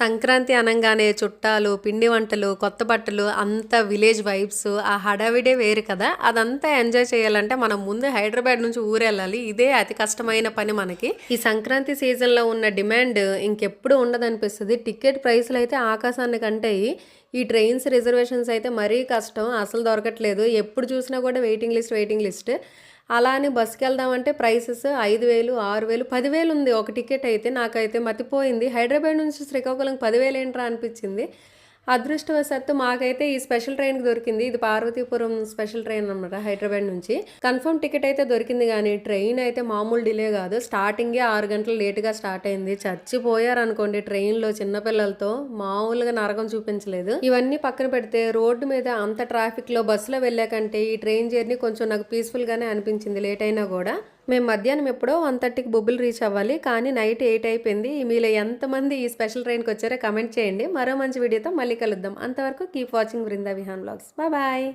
సంక్రాంతి అనగానే చుట్టాలు పిండి వంటలు కొత్త బట్టలు అంత విలేజ్ వైబ్స్ ఆ హడావిడే వేరు కదా. అదంతా ఎంజాయ్ చేయాలంటే మనం ముందు హైదరాబాద్ నుంచి ఊరెళ్ళాలి. ఇదే అతి కష్టమైన పని మనకి. ఈ సంక్రాంతి సీజన్లో ఉన్న డిమాండ్ ఇంకెప్పుడు ఉండదనిపిస్తుంది. టికెట్ ప్రైస్లు అయితే ఆకాశాన్ని కంటాయి. ఈ ట్రైన్స్ రిజర్వేషన్స్ అయితే మరీ కష్టం. అసలు దొరకట్లేదు. ఎప్పుడు చూసినా కూడా వెయిటింగ్ లిస్ట్ వెయిటింగ్ లిస్ట్. అలా అని బస్సుకి వెళ్దామంటే ప్రైసెస్ ఐదు వేలు ఆరు వేలు పదివేలు ఉంది. ఒక టికెట్ అయితే నాకైతే మతిపోయింది. హైదరాబాద్ నుంచి శ్రీకాకుళం పదివేలు ఏంట్రా అనిపించింది. అదృష్టవశాత్తు మాకైతే ఈ స్పెషల్ ట్రైన్కి దొరికింది. ఇది పార్వతీపురం స్పెషల్ ట్రైన్ అనమాట హైదరాబాద్ నుంచి. కన్ఫర్మ్ టికెట్ అయితే దొరికింది కానీ ట్రైన్ అయితే మామూలు డిలే కాదు. స్టార్టింగే ఆరు గంటలు లేటుగా స్టార్ట్ అయింది. చచ్చిపోయారు అనుకోండి ట్రైన్లో చిన్నపిల్లలతో మామూలుగా నరకం చూపించలేదు. ఇవన్నీ పక్కన పెడితే రోడ్డు మీద అంత ట్రాఫిక్లో బస్సులో వెళ్ళాకంటే ఈ ట్రైన్ జర్నీ కొంచెం నాకు పీస్ఫుల్గానే అనిపించింది. లేట్ అయినా కూడా మేము మధ్యాహ్నం ఎప్పుడో వన్ థర్టీకి బొబ్బులు రీచ్ అవ్వాలి కానీ నైట్ ఎయిట్ అయిపోయింది. మీలో ఎంతమంది ఈ స్పెషల్ ట్రైన్కి వచ్చారో కమెంట్ చేయండి. మరో మంచి వీడియోతో మళ్ళీ కలుద్దాం. అంతవరకు keep watching Brinda Vihaan blogs. Bye bye.